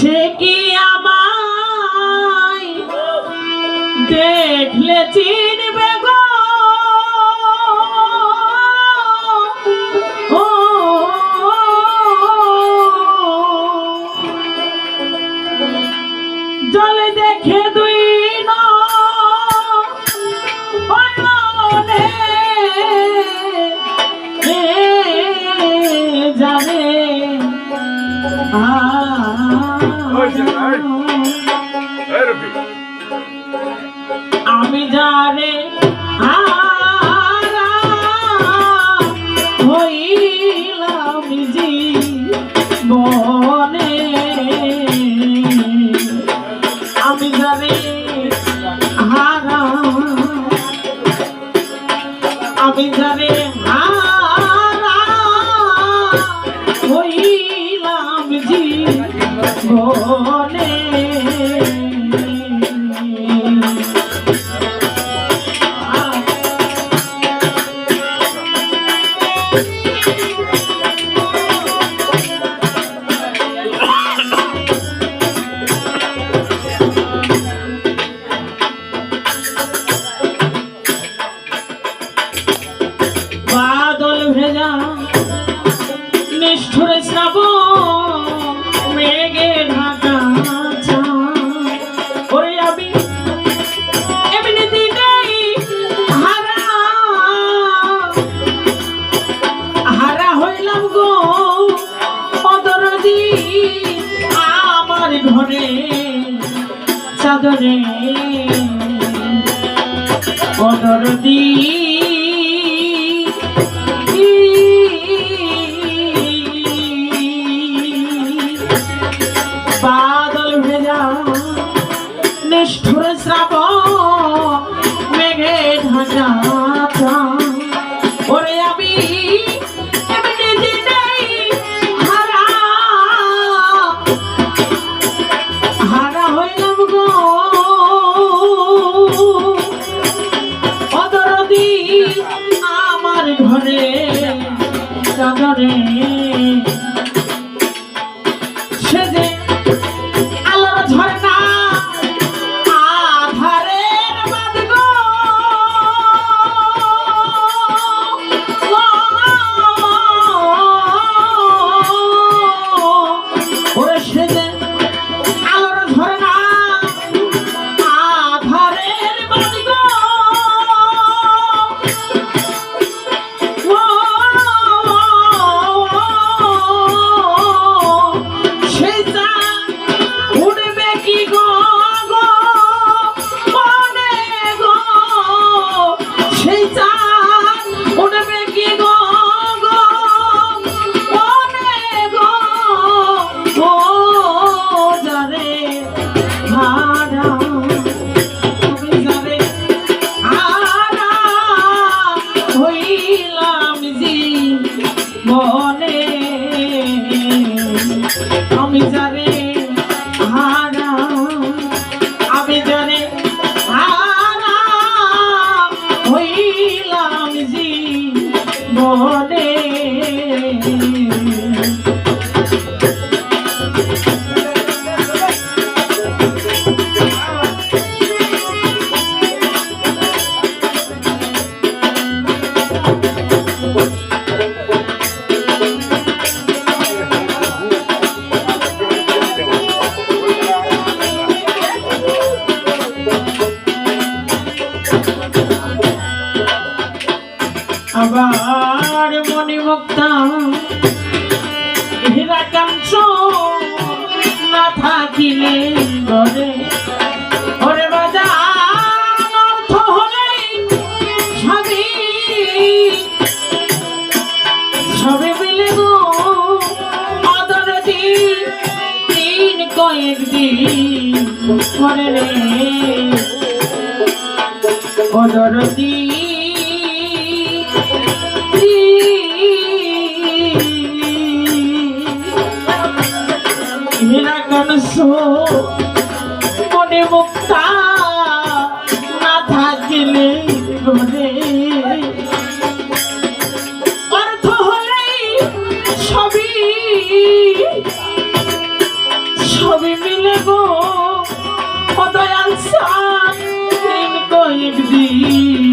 সে কি আমায় দেখলে চিনবে গো? আমি হারা হইলাম জীবনে। আমি জানে নিষ্ঠুর শ্রাব মেঘে ঢাকা ওরে আমি হারা। হারা হইলাম গো। অদরদি আমার ঘরে চাদরে মনে মুক্তা না থাকিলে ঘরে ওরে বাজার অর্থ হলেই সবই সবে মিলে গো অদরদি দিন কয়েকদিন পরে রে অদরদি মানুষ মনে মুক্তা না থাকিলে ঘরে। অর্থ হলেই সবই সবই মিলে গো। কত সান কয়েকদিন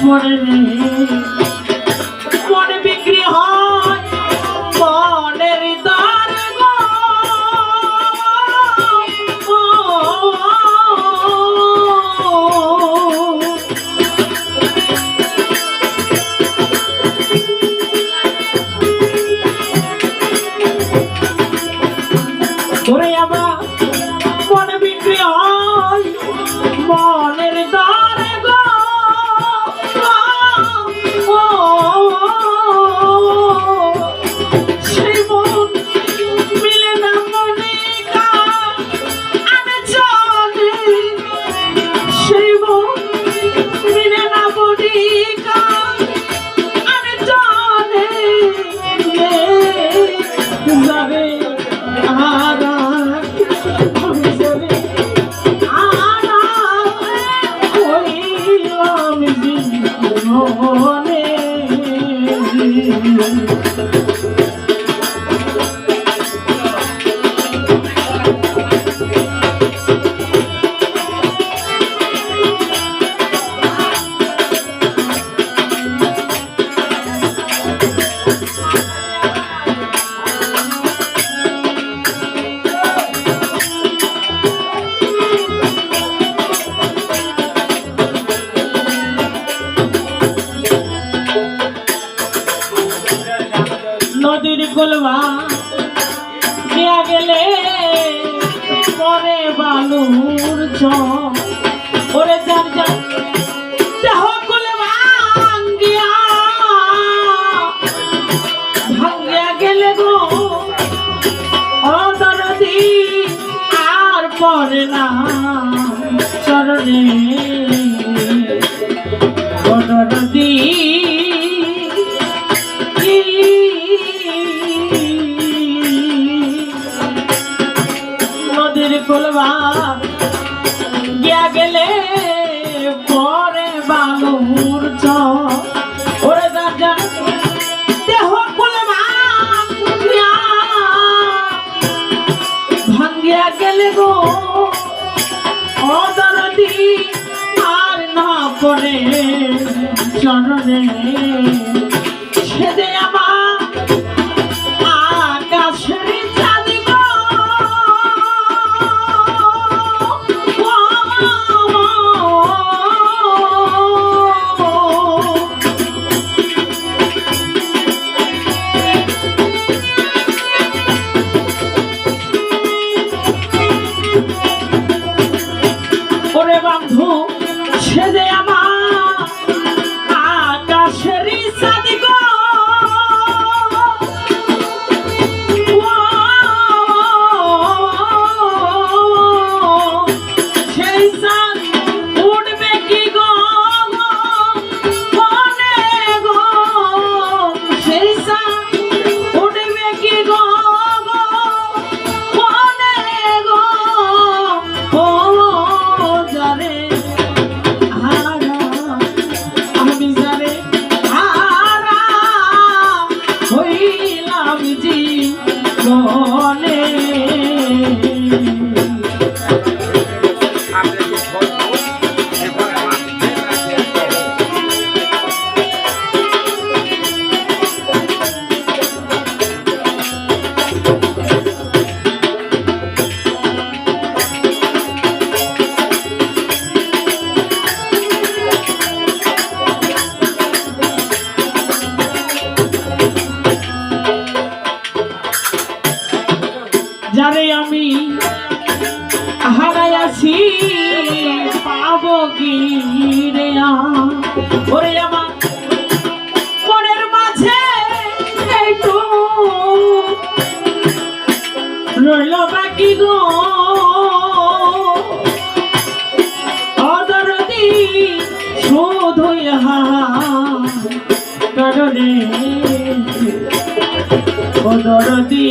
পরে করে বালুর চর দেবা গিয়া গেলে পরে বালুর ওরে দাদা, দেহ ভাঙ্গিয়া গেলে গো অদরদি আর না পরে চরণে। সেদে আমার দরদি ও দরদি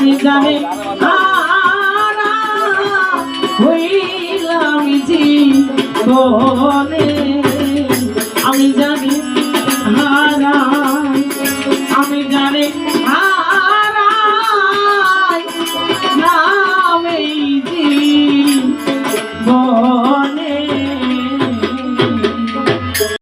আমি গানে হারা হইলাম জীবনে। আমি জানি